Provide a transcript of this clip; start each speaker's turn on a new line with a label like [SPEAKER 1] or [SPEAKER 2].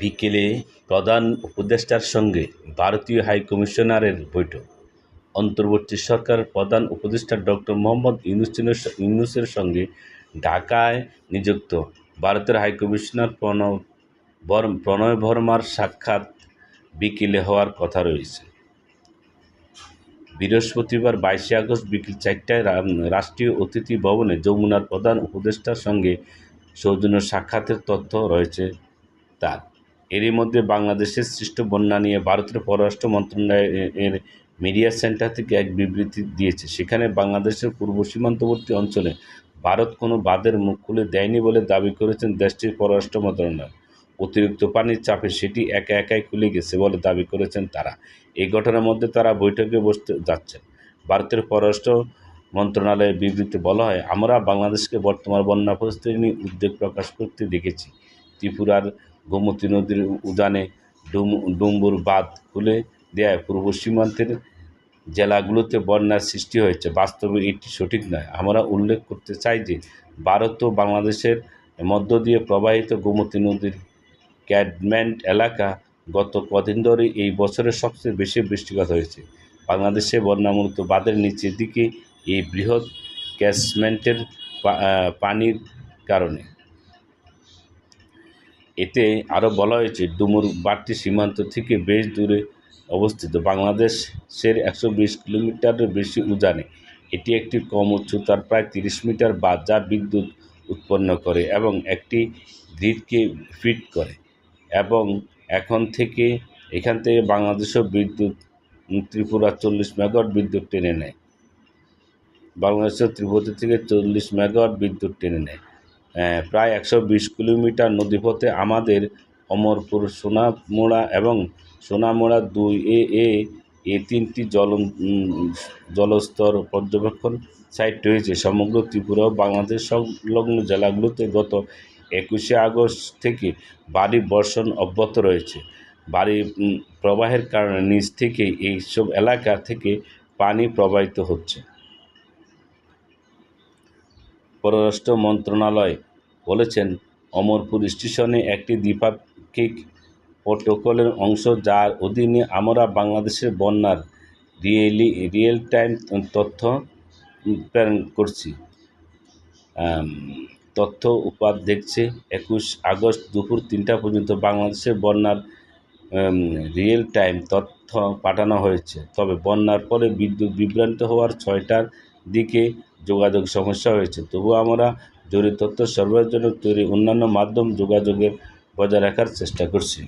[SPEAKER 1] বিকেলে প্রধান উপদেষ্টার সঙ্গে ভারতীয় হাইকমিশনারের বৈঠক। অন্তর্বর্তী সরকারের প্রধান উপদেষ্টা ডক্টর মোহাম্মদ ইউনুসের ইউনুসের সঙ্গে ঢাকায় নিযুক্ত ভারতের হাইকমিশনার প্রণব প্রণয় বর্মার সাক্ষাৎ বিকেলে হওয়ার কথা রয়েছে। বৃহস্পতিবার বাইশে আগস্ট বিকেল চারটায় রাষ্ট্রীয় অতিথি ভবনে যমুনার প্রধান উপদেষ্টার সঙ্গে সৌজন্য সাক্ষাতের তথ্য রয়েছে তার। এরই মধ্যে বাংলাদেশের সৃষ্ট বন্যা নিয়ে ভারতের পররাষ্ট্র মন্ত্রণালয়ের মিডিয়া সেন্টার থেকে এক বিবৃতি দিয়েছে। সেখানে বাংলাদেশের পূর্ব সীমান্তবর্তী অঞ্চলে ভারত কোনো বাঁধের মুখ খুলে দেয়নি বলে দাবি করেছেন দেশটির পররাষ্ট্র মন্ত্রণালয়। অতিরিক্ত পানির চাপে সেটি একা একাই খুলে গেছে বলে দাবি করেছেন তারা। এই ঘটনার মধ্যে তারা বৈঠকে বসতে যাচ্ছেন। ভারতের পররাষ্ট্র মন্ত্রণালয়ের বিবৃতিতে বলা হয়, আমরা বাংলাদেশকে বর্তমান বন্যা পরিস্থিতি নিয়ে উদ্বেগ প্রকাশ করতে দেখেছি। ত্রিপুরার গোমতী নদীর উজানে ডুম, ডুম্বুর বাঁধ খুলে দেওয়ায় পূর্ব সীমান্তের জেলাগুলোতে বন্যার সৃষ্টি হয়েছে। বাস্তবে এটি সঠিক নয়। আমরা উল্লেখ করতে চাই যে ভারত ও বাংলাদেশের মধ্য দিয়ে প্রবাহিত গোমতী নদীর ক্যাডমেন্ট এলাকা গত কদিন ধরে এই বছরের সবচেয়ে বেশি বৃষ্টিপাত হয়েছে। বাংলাদেশে বন্যা মূলত বাঁধের নিচের দিকে এই বৃহৎ ক্যাচমেন্টের পানির কারণে। এতে আরও বলা হয়েছে, ডুমুর বাড়তি সীমান্ত থেকে বেশ দূরে অবস্থিত। বাংলাদেশের একশো বিশ কিলোমিটারের বেশি উজানে এটি একটি কম উচ্চতার প্রায় তিরিশ মিটার বাঁধ যা বিদ্যুৎ উৎপন্ন করে এবং একটি গ্রিডকে ফিট করে এবং এখন থেকে এখান থেকে বাংলাদেশও বিদ্যুৎ ত্রিপুরা চল্লিশ মেগাওয়াট বিদ্যুৎ টেনে নেয়। বাংলাদেশের ত্রিপুরা থেকে চল্লিশ মেগাওয়াট বিদ্যুৎ টেনে নেয়। প্রায় একশো বিশ কিলোমিটার নদীপথে আমাদের অমরপুর সোনামুড়া এবং সোনামুড়া দুই এ এ এ তিনটি জল জলস্তর পর্যবেক্ষণ সাইট রয়েছে। সমগ্র ত্রিপুরা বাংলাদেশ সংলগ্ন জেলাগুলোতে গত একুশে আগস্ট থেকে ভারী বর্ষণ অব্যাহত রয়েছে। উম, প্রবাহের কারণে নিচ থেকে এইসব এলাকা থেকে পানি প্রবাহিত হচ্ছে। পররাষ্ট্র মন্ত্রণালয় বলেছেন, অমরপুর স্টেশনে একটি দ্বিপাক্ষিক প্রোটোকলের অংশ যার অধীনে আমরা বাংলাদেশের বন্যার রিয়েলি রিয়েল টাইম তথ্য প্রেরণ করছি। তথ্য উপাদ দেখছে, একুশ আগস্ট দুপুর তিনটা পর্যন্ত বাংলাদেশের বন্যার রিয়েল টাইম তথ্য পাঠানো হয়েছে। তবে বন্যার পরে বিদ্যুৎ বিভ্রান্ত হওয়ার ছয়টার দিকে যোগাযোগ সমস্যা হয়েছে। তবু আমরা জরুরি তথ্য সরবরাহের জন্য তৈরি অন্যান্য মাধ্যম যোগাযোগের বজায় রাখার চেষ্টা করছি।